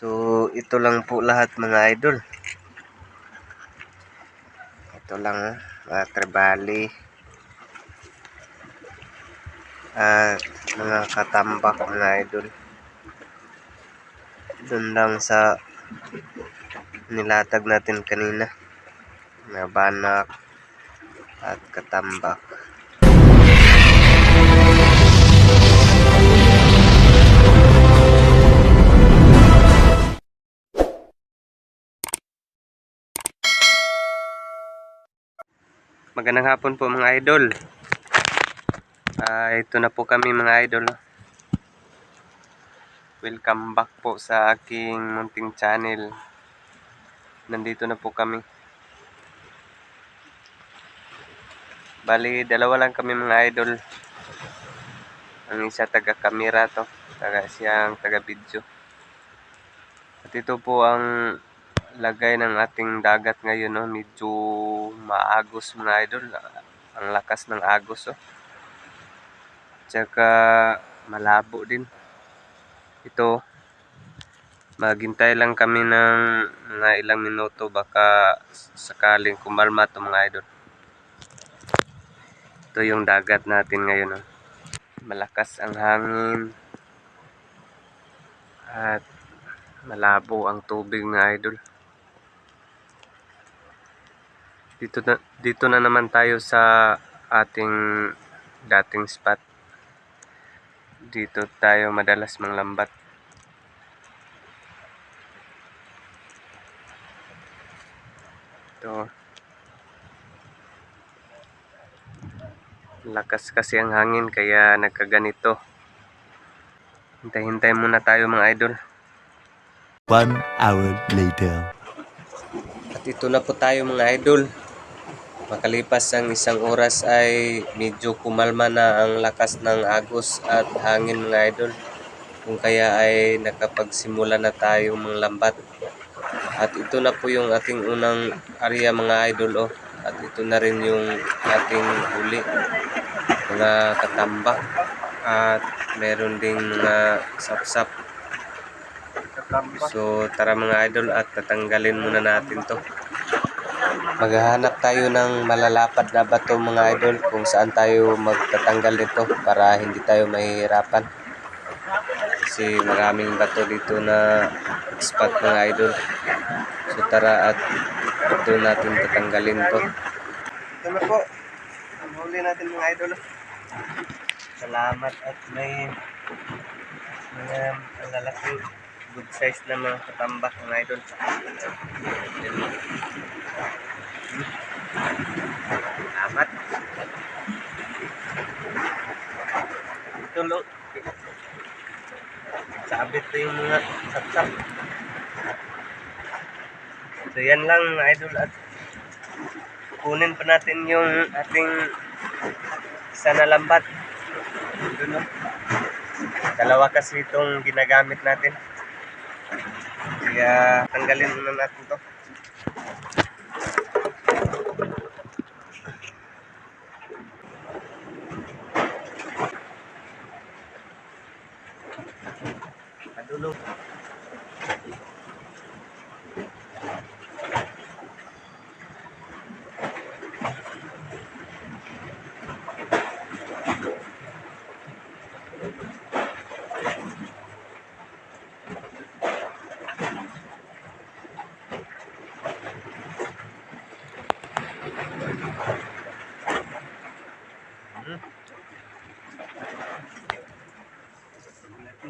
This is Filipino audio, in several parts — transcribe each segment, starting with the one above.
So, ito lang po lahat mga idol. Ito lang, oh, mga trebali. At mga katambak mga idol. Doon lang sa nilatag natin kanina. Mga banak at katambak. Magandang hapon po mga idol. Ah, ito na po kami mga idol. Welcome back po sa aking munting channel. Nandito na po kami. Bali, dalawa lang kami mga idol. Ang isa taga kamera to, taga siyang taga video. At ito po ang lagay ng ating dagat ngayon, no? medyo maagos mga idol. Ang lakas ng agos. Oh. Tsaka malabo din. Ito, maghintay lang kami ng mga ilang minuto baka sakaling kumalma to mga idol. Ito yung dagat natin ngayon. Oh. Malakas ang hangin. At malabo ang tubig mga idol. Dito na, dito na naman tayo sa ating dating spot. Dito tayo madalas manglambat. Ito. Lakas kasi ang hangin kaya nagkaganito. Hintay-hintay muna tayo mga idol. One hour later. At ito na po tayo mga idol. Makalipas ang isang oras ay medyo kumalma na ang lakas ng agos at hangin mga idol. Kung kaya ay nakapagsimula na tayo lambat. At ito na po yung ating unang area mga idol oh. At ito na rin yung ating huli. Mga katambak. At meron ding mga sapsap. So tara mga idol at tatanggalin muna natin to. Maghahanap tayo ng malalapad na bato mga idol kung saan tayo magtatanggal nito para hindi tayo mahihirapan. Kasi maraming bato dito na spot mga idol. So tara at ito natin tatanggalin to. Ito na po. Ang huli natin mga idol. Salamat at may mga ang lalaki good size na mga katambak mga idol. Salamat. Ito lo. Sabit na yung mga sapsap. So yan lang idol at kunin pa natin yung ating isa na lambat. Ito no. Dalawa kasi itong ginagamit natin. Kaya tanggalin muna natin to. So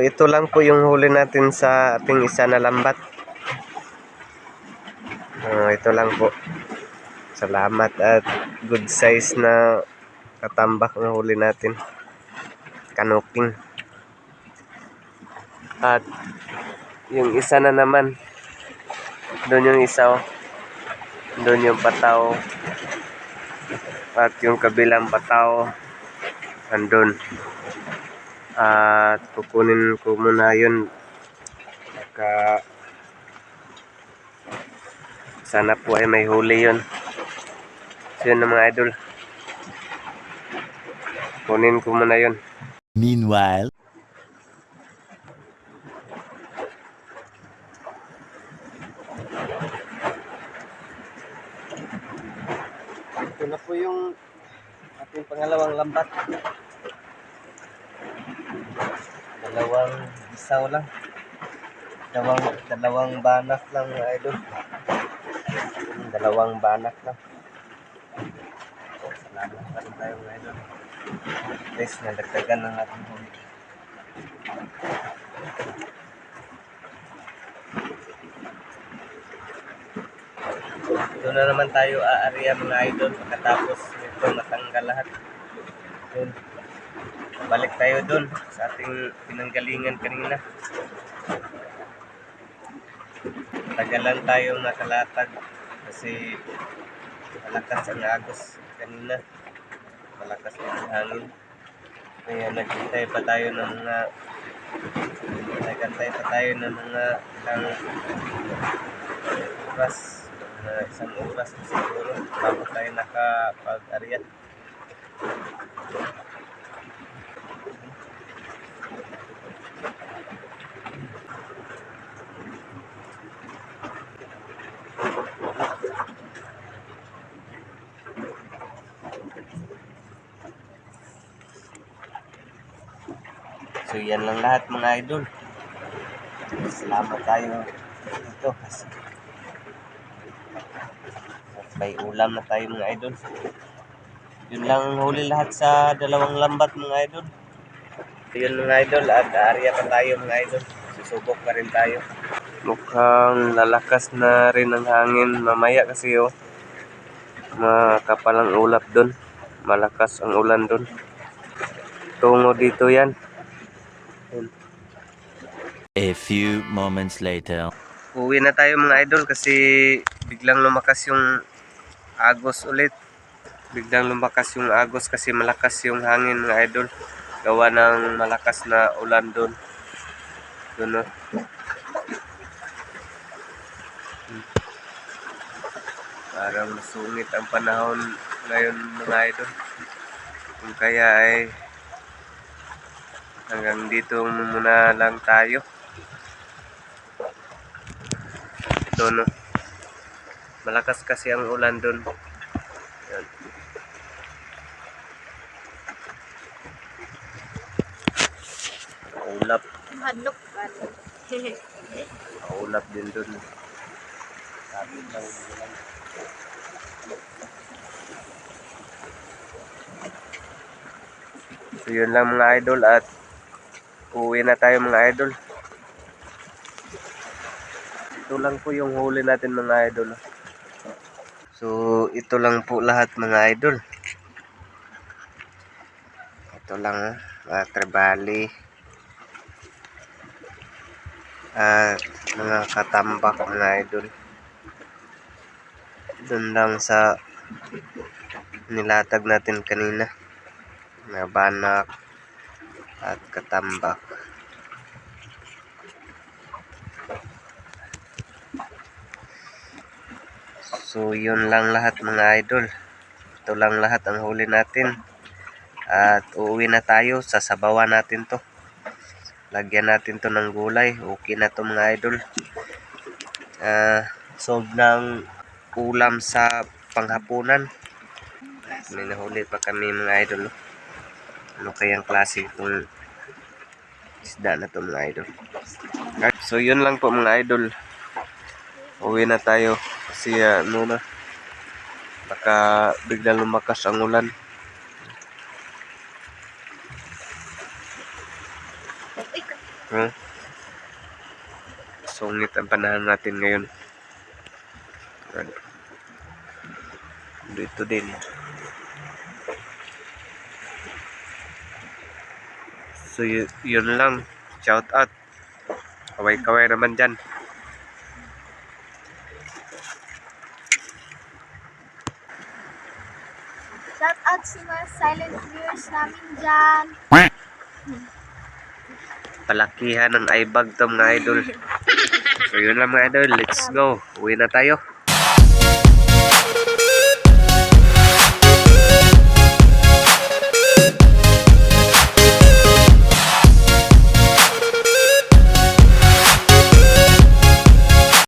ito lang po yung huli natin sa ating isa na lambat. Ah, ito lang po. Salamat at good size na katambak na huli natin. Kanoking. At yung isa na naman. Doon yung isa oh. Doon yung pataw. At yung kabilang pataw. Andun. At kukunin ko muna yun. Baka sana po ay may huli yun. So yun na mga idol. Kunin ko muna yun. Meanwhile, Ito na po yung ating pangalawang lambat. Dalawang isaw lang. Dalawang, dalawang banak lang idol. Dalawang banak lang. Salamat pa rin tayo idol. Guys, nalagdagan ng ating huli. Doon na naman tayo aarya mga idol pagkatapos nito matanggal lahat. Doon. Balik tayo doon sa ating pinanggalingan kanina. Tagalan tayo nakalatag kasi malakas ang agos kanina. Malakas din ang hangin. Kaya naghintay pa tayo ng mga nagantay pa tayo ng mga ilang oras na isang oras na siguro bago tayo nakapag-arya. Yan lang lahat mga idol. Salamat tayo dito kasi at may ulam na tayo mga idol. Yun lang ang huli lahat sa dalawang lambat mga idol. Yun mga idol at aarya pa tayo mga idol. Susubok pa rin tayo. Mukhang lalakas na rin ang hangin mamaya kasi oh. Makapal ang ulap doon. Malakas ang ulan doon. Tungo dito yan. A few moments later. Uwi na tayo mga idol kasi biglang lumakas yung agos ulit. Biglang lumakas yung agos kasi malakas yung hangin mga idol. Gawa ng malakas na ulan doon. Doon no. Hmm. Parang masungit ang panahon ngayon mga idol. Kung kaya ay hanggang dito muna lang tayo. doon. no? Malakas kasi ang ulan doon. Yan. Ulap, Hadlok ulap din doon. Sabi lang ulan. So yun lang mga idol at uwi na tayo mga idol. Ito lang po yung huli natin mga idol. So, ito lang po lahat mga idol. Ito lang, mga trebali. At mga katambak mga idol. Doon lang sa nilatag natin kanina. Mga banak at katambak. So, yun lang lahat mga idol. Ito lang lahat ang huli natin. At uuwi na tayo. Sasabawan natin to. Lagyan natin to ng gulay. Okay na to mga idol. Ah, solve ng ulam sa panghapunan. May nahuli pa kami mga idol. no? Ano kayang klase itong isda na to mga idol. So, yun lang po mga idol. Uwi na tayo kasi ah, ano na baka biglang lumakas ang ulan huh? sungit ang panahon natin ngayon dito din so yun lang shout out kaway kaway naman dyan shout out sa mga silent viewers namin dyan. palakihan ng ibag to mga idol. So yun lang mga idol, let's go. Uwi na tayo.